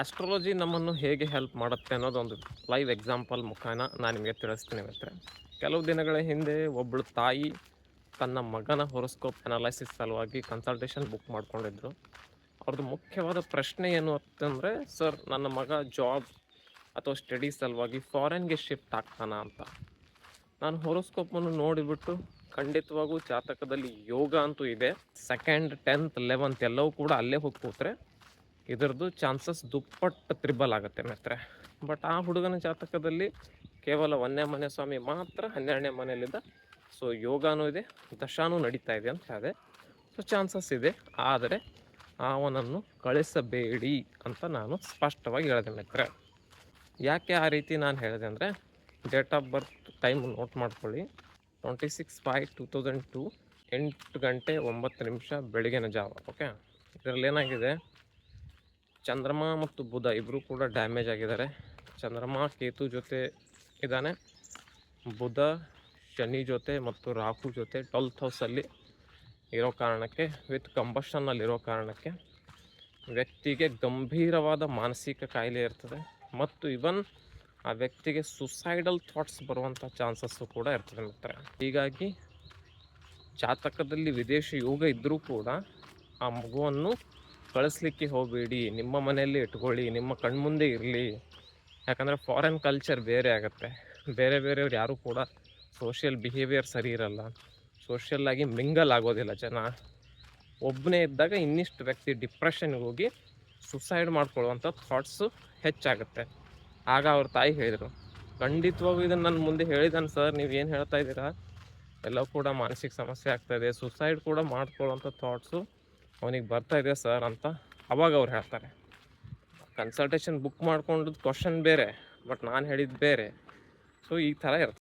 Astrology ನಮ್ಮನ್ನು ಹೇಗೆ help ಮಾಡುತ್ತೆ ಅನ್ನೋದೊಂದು ಲೈವ್ ಎಕ್ಸಾಂಪಲ್ ಮುಖಾನ ನಾನು ನಿಮಗೆ ತಿಳಿಸ್ತೀನಿ ಇವತ್ತು ಕೆಲವು ದಿನಗಳ ಹಿಂದೆ ಒಬ್ಬಳು ತಾಯಿ ತನ್ನ ಮಗನ ಹೊರಸ್ಕೋಪ್ ಅನಾಲಿಸಿಸ್ ಸಲುವಾಗಿ ಕನ್ಸಲ್ಟೇಷನ್ ಬುಕ್ ಮಾಡ್ಕೊಂಡಿದ್ರು. ಅವ್ರದ್ದು ಮುಖ್ಯವಾದ ಪ್ರಶ್ನೆ ಏನು ಅಂತಂದರೆ, ಸರ್, ನನ್ನ ಮಗ ಜಾಬ್ ಅಥವಾ ಸ್ಟಡೀಸ್ ಸಲುವಾಗಿ ಫಾರಿನ್ಗೆ ಶಿಫ್ಟ್ ಆಗ್ತಾನ ಅಂತ. ನಾನು ಹೊರೋಸ್ಕೋಪನ್ನು ನೋಡಿಬಿಟ್ಟು ಖಂಡಿತವಾಗೂ ಜಾತಕದಲ್ಲಿ ಯೋಗ ಅಂತೂ ಇದೆ. ಸೆಕೆಂಡ್ ಟೆಂತ್ ಲೆವೆಂತ್ ಎಲ್ಲವೂ ಕೂಡ ಅಲ್ಲೇ ಹೋಗಿ ಕೂತ್ರೆ ಇದರದ್ದು ಚಾನ್ಸಸ್ ದುಪ್ಪಟ್ಟು ತ್ರಿಬಲ್ ಆಗುತ್ತೆ ಮಿತ್ರೆ ಬಟ್ ಆ ಹುಡುಗನ ಜಾತಕದಲ್ಲಿ ಕೇವಲ ಒಂದನೇ ಮನೆ ಸ್ವಾಮಿ ಮಾತ್ರ ಹನ್ನೆರಡನೇ ಮನೆಯಲ್ಲಿದ್ದ. ಸೊ ಯೋಗಾನೂ ಇದೆ, ದಶಾನೂ ನಡೀತಾ ಇದೆ ಅಂತ ಹೇಳಿದೆ. ಸೊ ಚಾನ್ಸಸ್ ಇದೆ, ಆದರೆ ಅವನನ್ನು ಕಳಿಸಬೇಡಿ ಅಂತ ನಾನು ಸ್ಪಷ್ಟವಾಗಿ ಹೇಳಿದೆ ಮಿತ್ರೆ ಯಾಕೆ ಆ ರೀತಿ ನಾನು ಹೇಳಿದೆ ಅಂದರೆ date of birth time note ಮಾಡ್ಕೊಳ್ಳಿ. Twenty six five two thousand two ಎಂಟು ಗಂಟೆ ಒಂಬತ್ತು ನಿಮಿಷ ಬೆಳಗಿನ ಜಾವ ಓಕೆ ಇದರಲ್ಲಿ ಏನಾಗಿದೆ? ಚಂದ್ರಮ ಮತ್ತು ಬುಧ ಇಬ್ಬರು ಕೂಡ ಡ್ಯಾಮೇಜ್ ಆಗಿದ್ದಾರೆ. ಚಂದ್ರಮ, ಕೇತು ಜೊತೆ ಇದ್ದಾನೆ. ಬುಧ, ಶನಿ ಜೊತೆ ಮತ್ತು ರಾಹು ಜೊತೆ ಟ್ವೆಲ್ತ್ ಹೌಸಲ್ಲಿ ಇರೋ ಕಾರಣಕ್ಕೆ ವಿತ್ ಕಂಬಷನ್ನಲ್ಲಿರೋ ಕಾರಣಕ್ಕೆ ವ್ಯಕ್ತಿಗೆ ಗಂಭೀರವಾದ ಮಾನಸಿಕ ಕಾಯಿಲೆ ಇರ್ತದೆ. ಮತ್ತು ಇವನ್ ಆ ವ್ಯಕ್ತಿಗೆ ಸುಸೈಡಲ್ ಥಾಟ್ಸ್ ಬರುವಂಥ ಚಾನ್ಸಸ್ಸು ಕೂಡ ಇರ್ತದೆ ಮಿತ್ರ ಹೀಗಾಗಿ ಜಾತಕದಲ್ಲಿ ವಿದೇಶಿ ಯೋಗ ಇದ್ದರೂ ಕೂಡ ಆ ಮಗುವನ್ನು ಕಳಿಸ್ಲಿಕ್ಕೆ ಹೋಗಬೇಡಿ, ನಿಮ್ಮ ಮನೆಯಲ್ಲಿ ಇಟ್ಕೊಳ್ಳಿ, ನಿಮ್ಮ ಕಣ್ಮುಂದೆ ಇರಲಿ. ಯಾಕಂದರೆ ಫಾರಿನ್ ಕಲ್ಚರ್ ಬೇರೆ ಆಗುತ್ತೆ. ಬೇರೆ ಬೇರೆಯವ್ರು ಯಾರೂ ಕೂಡ ಸೋಷಿಯಲ್ ಬಿಹೇವಿಯರ್ ಸರಿ ಇರಲ್ಲ. ಸೋಷಿಯಲ್ಲಾಗಿ ಮಿಂಗಲ್ ಆಗೋದಿಲ್ಲ ಜನ. ಒಬ್ಬನೇ ಇದ್ದಾಗ ಇನ್ನಿಷ್ಟು ವ್ಯಕ್ತಿ ಡಿಪ್ರೆಷನ್ಗೆ ಹೋಗಿ ಸುಸೈಡ್ ಮಾಡ್ಕೊಳ್ಳುವಂಥ ಥಾಟ್ಸು ಹೆಚ್ಚಾಗುತ್ತೆ. ಆಗ ಅವ್ರ ತಾಯಿ ಹೇಳಿದರು ಖಂಡಿತವಾಗೂ ಇದನ್ನು ನನ್ನ ಮುಂದೆ ಹೇಳಿದಾನೆ ಸರ್ ನೀವು ಏನು ಹೇಳ್ತಾ ಇದ್ದೀರಾ? ಎಲ್ಲ ಕೂಡ ಮಾನಸಿಕ ಸಮಸ್ಯೆ ಆಗ್ತಾಯಿದೆ ಸುಸೈಡ್ ಕೂಡ ಮಾಡ್ಕೊಳ್ಳೋಂಥ ಥಾಟ್ಸು ಅವನಿಗೆ ಬರ್ತಾ ಇದೆ ಸರ್ ಅಂತ ಅವಾಗ ಅವ್ರು ಹೇಳ್ತಾರೆ. ಕನ್ಸಲ್ಟೇಷನ್ ಬುಕ್ ಮಾಡ್ಕೊಂಡಿದ್ದು ಕ್ವಶನ್ ಬೇರೆ ಬಟ್ ನಾನು ಹೇಳಿದ್ದು ಬೇರೆ. ಸೊ ಈ ಥರ ಇರ್ತದೆ